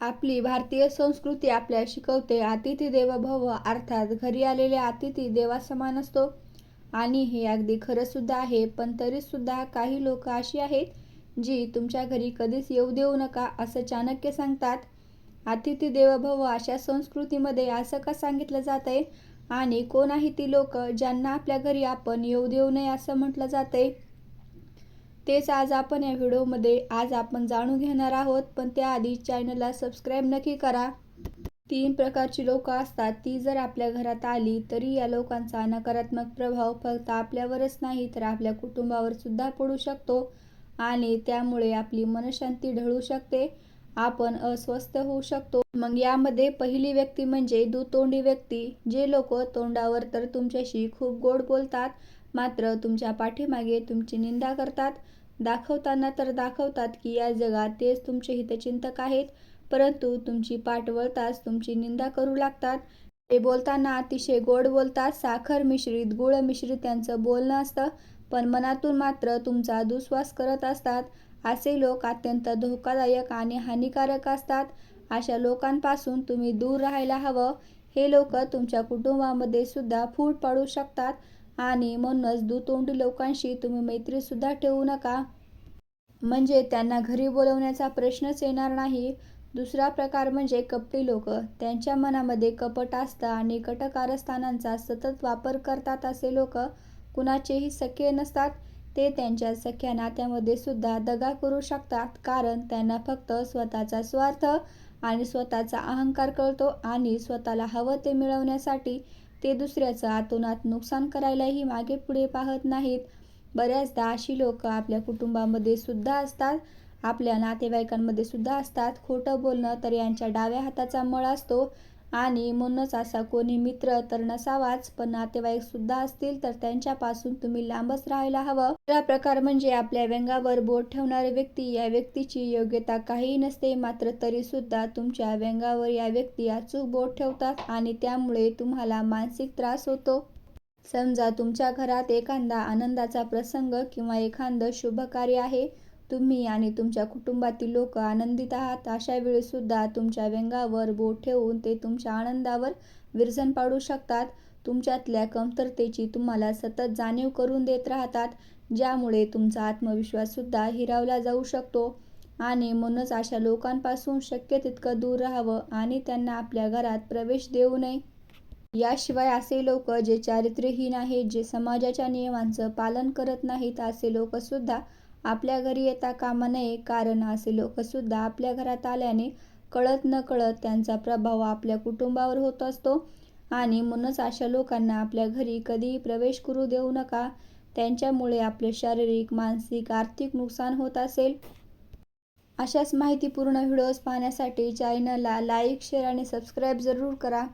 आपली भारतीय संस्कृती आपल्या शिकवते. अतिथी देव भव अर्थात घरी आलेल्या अतिथी देवासमान असतो. आणि हे अगदी खरं सुद्धा आहे. पण तरी सुद्धा काही लोक अशी आहेत जी तुमच्या घरी कधीच येऊ देऊ नका असं चाणक्य सांगतात. अतिथी देव भव अशा संस्कृतीमध्ये असं का सांगितलं जात आहे? आणि कोण आहे ती लोक ज्यांना आपल्या घरी आपण येऊ देऊ नये असं म्हटलं जातंय तेच आज आपण या व्हिडिओमध्ये आज आपण जाणून घेणार आहोत पण त्याआधी चॅनलला सबस्क्राईब नक्की करा. तीन प्रकारची लोक असतात ती जर आपल्या घरात आली तरी या लोकांचा नकारात्मक प्रभाव फक्त आपल्यावरच नाही तर आपल्या कुटुंबावर सुद्धा पडू शकतो आणि त्यामुळे आपली मनशांती ढळू शकते. आपण अस्वस्थ होऊ शकतो. मग यामध्ये पहिली व्यक्ती म्हणजे दुतोंडी व्यक्ती. जे लोक तोंडावर तर तुमच्याशी खूप गोड बोलतात मात्र तुमच्या पाठीमागे तुमची निंदा करतात. दाखवताना तर दाखवतात की या जगात तेच तुमचे हितचिंतक आहेत परंतु तुमची पाठ वळताच तुमची निंदा करू लागतात. ते बोलताना अतिशय गोड बोलतात साखर मिश्रित गुळ मिश्रित त्यांचं बोलणं असतं पण मनातून मात्र तुमचा दुस्वास करत असतात. असे लोक अत्यंत धोकादायक आणि हानिकारक असतात. अशा लोकांपासून तुम्ही दूर राहायला हवं. हे लोक तुमच्या कुटुंबामध्ये सुद्धा फूट पाडू शकतात. आणि म्हणूनच दुतोंडी लोकांशी तुम्ही मैत्रीसुद्धा ठेवू नका. म्हणजे त्यांना घरी बोलवण्याचा प्रश्नच येणार नाही. दुसरा प्रकार म्हणजे कपटी लोक. त्यांच्या मनामध्ये कपट असतं आणि कटकारस्थानांचा सतत वापर करतात असे लोक कुणाचेही सख्य नसतात. ते त्यांच्या सख्या नात्यामध्ये सुद्धा दगा करू शकतात. कारण त्यांना फक्त स्वतःचा स्वार्थ आणि स्वतःचा अहंकार कळतो आणि स्वतःला हवं ते मिळवण्यासाठी ते दुसऱ्याचं आतोनात नुकसान करायलाही मागे पुढे पाहत नाहीत. बऱ्याचदा अशी लोक आपल्या कुटुंबामध्ये सुद्धा असतात. आपल्या नातेवाईकांमध्ये सुद्धा असतात. खोटं बोलणं तर यांच्या डाव्या हाताचा मळ असतो. आणि म्हणूनच असा कोणी मित्र तर नसावाच पण नातेवाईक सुद्धा असतील तर त्यांच्यापासून तुम्ही लांबच राहायला हवं. दुसरा प्रकार म्हणजे आपल्या व्यंगावर बोट ठेवणारे व्यक्ती. या व्यक्तीची योग्यता काहीही नसते मात्र तरी सुद्धा तुमच्या व्यंगावर या व्यक्ती अचूक बोट ठेवतात आणि त्यामुळे तुम्हाला मानसिक त्रास होतो. समजा तुमच्या घरात एखादा आनंदाचा प्रसंग किंवा एखादं शुभ कार्य आहे तुम्ही आणि तुमच्या कुटुंबातील लोक आनंदित आहात अशा वेळी सुद्धा तुमच्या व्यंगावर बोट ठेवून ते तुमच्या आनंदावर विरजन पाडू शकतात. तुमच्यातल्या कमतरतेची तुम्हाला सतत जाणीव करून देत राहतात ज्यामुळे तुमचा आत्मविश्वास सुद्धा हिरावला जाऊ शकतो. आणि म्हणूनच अशा लोकांपासून शक्य तितकं दूर राहावं आणि त्यांना आपल्या घरात प्रवेश देऊ नये. याशिवाय असे लोक जे चारित्र्यहीन आहेत जे समाजाच्या नियमांचं पालन करत नाहीत असे लोक सुद्धा आपल्या घरी येता कामा नये कारण असे लोकसुद्धा आपल्या घरात आल्याने कळत न कळत त्यांचा प्रभाव आपल्या कुटुंबावर होत असतो. आणि म्हणूनच अशा लोकांना आपल्या घरी कधीही प्रवेश करू देऊ नका. त्यांच्यामुळे आपले शारीरिक मानसिक आर्थिक नुकसान होत असेल. अशाच माहितीपूर्ण व्हिडिओज पाहण्यासाठी चॅनलला लाईक शेअर आणि सबस्क्राईब जरूर करा.